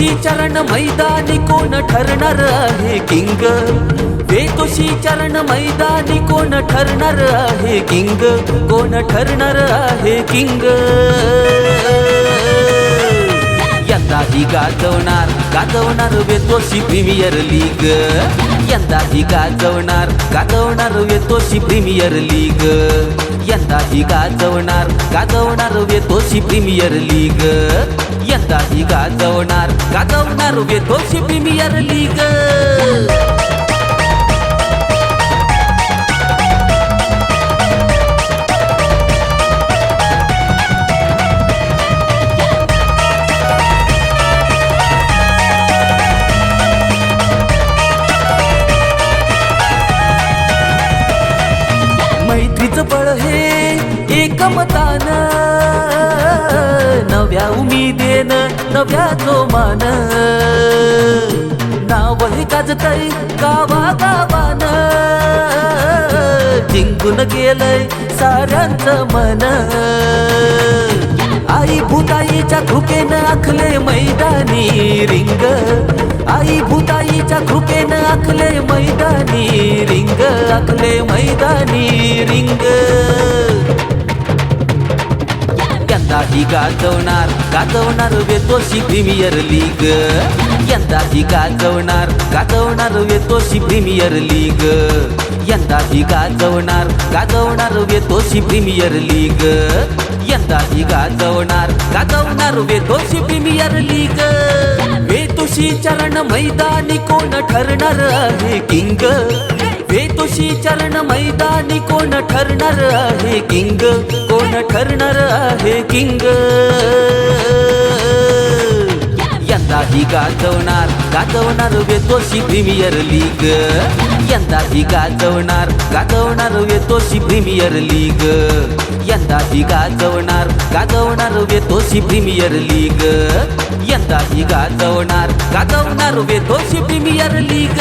वेतोशी चरण मैदानी कोण ठरणार आहे किंग? वेतोशी चरण मैदानी कोण ठरणार आहे किंग? कोण ठरणार आहे किंग? यंदाही गाजवणार गाजवणार वेतोशी प्रीमियर लीग. यंदाही गाजवणार गाजवणार वेतोशी प्रीमियर लीग. यंदाही गाजवणार गाजवणार वेतोशी प्रीमियर लीग. यंदा ही गाजवणार गाजवणार वेतोशी प्रीमियर लीग मैत्रीचं बळ हे एकमतान. नव्या उमेदेन नव्या जोमान नाव हे गाजतय गावा गावान जिंकून गेलय साऱ्यांच मन. आई भूताईच्या कृपेनं आखले मैदानी रिंग. आई भूताईच्या कृपेनं आखले मैदानी रिंग. आखले मैदानी रिंग. गाजवणार गाजवणार वेतोशी प्रीमियर लीग. यंदाही गाजवणार गाजवणार वेतोशी प्रीमियर लीग. यंदाही गाजवणार गाजवणार वेतोशी प्रीमियर लीग. यंदाही गाजवणार गाजवणार वेतोशी प्रीमियर लीग. वेतोशी चरण मैदानी कोण ठरणार आहे किंग? बेतोशी चरण मैदानी कोण ठरणार आहे किंग? कोण ठरणार आहे किंग? यंदाही गाजवणार गाजवणार वेतोशी प्रीमियर लीग. यंदाही गाजवणार गाजवणार वेतोशी प्रीमियर लीग. यंदाही गाजवणार गाजवणार वेतोशी प्रीमियर लीग. यंदाही गाजवणार गाजवणार वेतोशी प्रीमियर लीग.